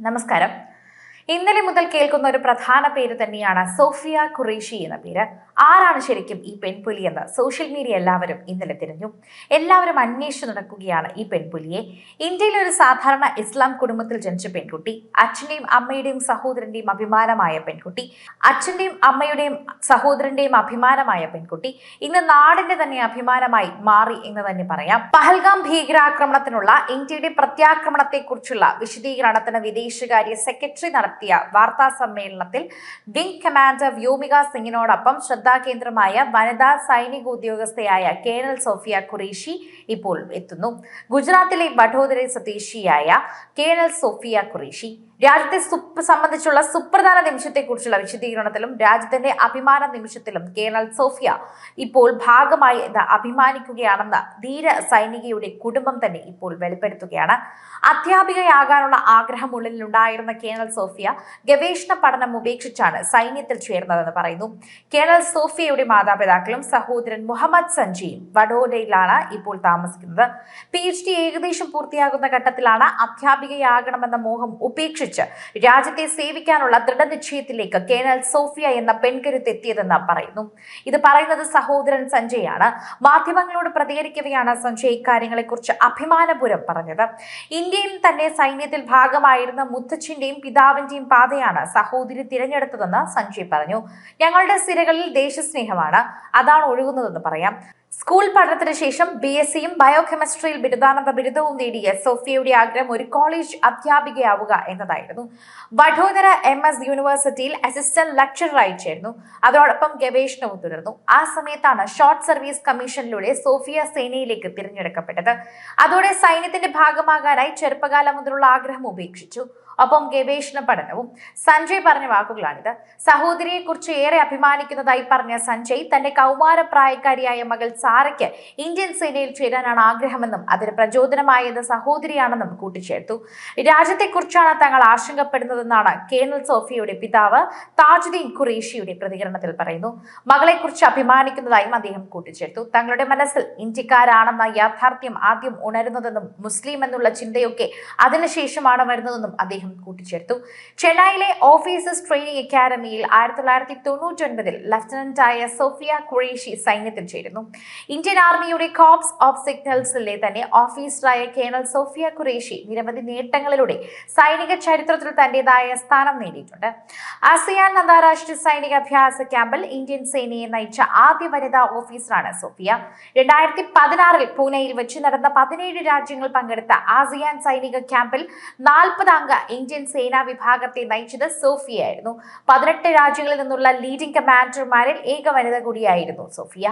നമസ്കാരം ഇന്നലെ മുതൽ കേൾക്കുന്ന ഒരു പ്രധാന പേര് തന്നെയാണ് സോഫിയ ഖുറേഷി എന്ന പേര്. ആരാണ് ശരിക്കും ഈ പെൺപുലി എന്ന് സോഷ്യൽ മീഡിയ എല്ലാവരും ഇന്നലെ തിരഞ്ഞു. എല്ലാവരും അന്വേഷിച്ചു നടക്കുകയാണ് ഈ പെൺപുലിയെ. ഇന്ത്യയിലെ ഒരു സാധാരണ ഇസ്ലാം കുടുംബത്തിൽ ജനിച്ച പെൺകുട്ടി അച്ഛന്റെയും അമ്മയുടെയും സഹോദരന്റെയും അഭിമാനമായ പെൺകുട്ടി അച്ഛന്റെയും അമ്മയുടെയും സഹോദരന്റെയും അഭിമാനമായ പെൺകുട്ടി ഇന്ന് നാടിന്റെ തന്നെ അഭിമാനമായി മാറി എന്ന് തന്നെ പറയാം. പഹൽഗാം ഭീകരാക്രമണത്തിനുള്ള ഇന്ത്യയുടെ പ്രത്യാക്രമണത്തെക്കുറിച്ചുള്ള വിശദീകരണത്തിന് വിദേശകാര്യ സെക്രട്ടറി നടത്തിയ വാർത്താ സമ്മേളനത്തിൽ വിംഗ് കമാൻഡർ വ്യോമിക സിംഗിനോടൊപ്പം ശ്രദ്ധാകേന്ദ്രമായ വനിതാ സൈനിക ഉദ്യോഗസ്ഥയായ കേണൽ സോഫിയ ഖുറേഷി ഇപ്പോൾ എത്തുന്നു. ഗുജറാത്തിലെ വഡോദര സ്വദേശിയായ കേണൽ സോഫിയ ഖുറേഷി. രാജ്യത്തെ സംബന്ധിച്ചുള്ള സുപ്രധാന നിമിഷത്തെക്കുറിച്ചുള്ള വിശദീകരണത്തിലും രാജ്യത്തിന്റെ അഭിമാന നിമിഷത്തിലും കേണൽ സോഫിയ ഇപ്പോൾ ഭാഗമായി അഭിമാനിക്കുകയാണെന്ന് ധീര സൈനികയുടെ കുടുംബം തന്നെ ഇപ്പോൾ വെളിപ്പെടുത്തുകയാണ്. അധ്യാപികയാകാനുള്ള ആഗ്രഹം ഉള്ളിലുണ്ടായിരുന്ന കേണൽ സോഫിയ ഗവേഷണ പഠനം ഉപേക്ഷിച്ചാണ് സൈന്യത്തിൽ ചേർന്നതെന്ന് പറയുന്നു. കേണൽ സോഫിയയുടെ മാതാപിതാക്കളും സഹോദരൻ മുഹമ്മദ് സഞ്ജിയും വഡോദരയിലാണ് ഇപ്പോൾ താമസിക്കുന്നത്. പി ഏകദേശം പൂർത്തിയാകുന്ന ഘട്ടത്തിലാണ് അധ്യാപികയാകണമെന്ന മോഹം ഉപേക്ഷിച്ച് രാജ്യത്തെ സേവിക്കാനുള്ള ദൃഢനിശ്ചയത്തിലേക്ക് കേണൽ സോഫിയ എന്ന പെൺകരുത്തെത്തിയതെന്ന് പറയുന്നു. ഇത് പറയുന്നത് സഹോദരൻ സഞ്ജയാണ്. മാധ്യമങ്ങളോട് പ്രതികരിക്കവെയാണ് സഞ്ജയ് ഇക്കാര്യങ്ങളെക്കുറിച്ച് അഭിമാനപൂരം പറഞ്ഞത്. ഇന്ത്യയിൽ തന്നെ സൈന്യത്തിൽ ഭാഗമായിരുന്ന മുത്തച്ഛന്റെയും പിതാവിന്റെയും പാതയാണ് സഹോദരി തിരഞ്ഞെടുത്തതെന്ന് സഞ്ജയ് പറഞ്ഞു. ഞങ്ങളുടെ സിരകളിൽ ദേശസ്നേഹമാണ്. അതാണ് ഒഴുകുന്നതെന്ന് പറയാം. സ്കൂൾ പഠനത്തിന് ശേഷം ബി എസ് സിയും ബയോകെമിസ്ട്രിയിൽ ബിരുദാനന്ദ ബിരുദവും നേടിയ സോഫിയയുടെ ആഗ്രഹം ഒരു കോളേജ് അധ്യാപികയാവുക എന്നതായിരുന്നു. വഡോദര എം എസ് യൂണിവേഴ്സിറ്റിയിൽ അസിസ്റ്റന്റ് ലെക്ചററായി ചേർന്നു അതോടൊപ്പം ഗവേഷണവും തുടർന്നു. ആ സമയത്താണ് ഷോർട്ട് സർവീസ് കമ്മീഷനിലൂടെ സോഫിയ സേനയിലേക്ക് തിരഞ്ഞെടുക്കപ്പെട്ടത്. അതോടെ സൈന്യത്തിന്റെ ഭാഗമാകാനായി ചെറുപ്പകാലം മുതലുള്ള ആഗ്രഹം ഉപേക്ഷിച്ചു. ഒപ്പം ഗവേഷണ പഠനവും. സഞ്ജയ് പറഞ്ഞ വാക്കുകളാണിത്. സഹോദരിയെക്കുറിച്ച് ഏറെ അഭിമാനിക്കുന്നതായി പറഞ്ഞ സഞ്ജയ് തന്റെ കൗമാരപ്രായക്കാരിയായ മകൾ സാറയ്ക്ക് ഇന്ത്യൻ സേനയിൽ ചേരാനാണ് ആഗ്രഹമെന്നും അതിന് പ്രചോദനമായത് സഹോദരിയാണെന്നും കൂട്ടിച്ചേർത്തു. രാജ്യത്തെക്കുറിച്ചാണ് തങ്ങൾ ആശങ്കപ്പെടുന്നതെന്നാണ് കേണൽ സോഫിയയുടെ പിതാവ് താജുദ്ദീൻ ഖുറേഷിയുടെ പ്രതികരണത്തിൽ പറയുന്നു. മകളെക്കുറിച്ച് അഭിമാനിക്കുന്നതായും അദ്ദേഹം കൂട്ടിച്ചേർത്തു. തങ്ങളുടെ മനസ്സിൽ ഇന്ത്യക്കാരാണെന്ന യാഥാർത്ഥ്യം ആദ്യം ഉണരുന്നതെന്നും മുസ്ലിം എന്നുള്ള ചിന്തയൊക്കെ അതിനുശേഷമാണ് വരുന്നതെന്നും അദ്ദേഹം കൂട്ടിച്ചേർത്തു. ചെന്നൈയിലെ ഓഫീസേഴ്സ് ട്രെയിനിങ് അക്കാദമിയിൽ ആയിരത്തി തൊള്ളായിരത്തി തൊണ്ണൂറ്റി ഒൻപതിൽ ലഫ്റ്റനന്റായ സോഫിയ ഖുറേഷി സൈന്യത്തിൽ ചേരുന്നു. ഇന്ത്യൻ ആർമിയുടെ കോപ്സ് ഓഫ് സിഗ്നൽസിലെ തന്നെ ഓഫീസറായ കേണൽ സോഫിയ ഖുറേഷി നിരവധി നേട്ടങ്ങളിലൂടെ സൈനിക ചരിത്രത്തിൽ തന്റേതായ സ്ഥാനം നേടിയിട്ടുണ്ട്. ആസിയാൻ അന്താരാഷ്ട്ര സൈനിക അഭ്യാസ ക്യാമ്പിൽ ഇന്ത്യൻ സേനയെ നയിച്ച ആദ്യ വനിതാ ഓഫീസറാണ് സോഫിയ. രണ്ടായിരത്തി പതിനാറിൽ പൂനെയിൽ വെച്ച് നടന്ന പതിനേഴ് രാജ്യങ്ങൾ പങ്കെടുത്ത ആസിയാൻ സൈനിക ക്യാമ്പിൽ നാൽപ്പത് അംഗ ഇന്ത്യൻ സേനാ വിഭാഗത്തെ നയിച്ചത് സോഫിയ ആയിരുന്നു പതിനെട്ട് രാജ്യങ്ങളിൽ നിന്നുള്ള ലീഡിംഗ് കമാൻഡർമാരിൽ ഏക വനിത കൂടിയായിരുന്നു സോഫിയ.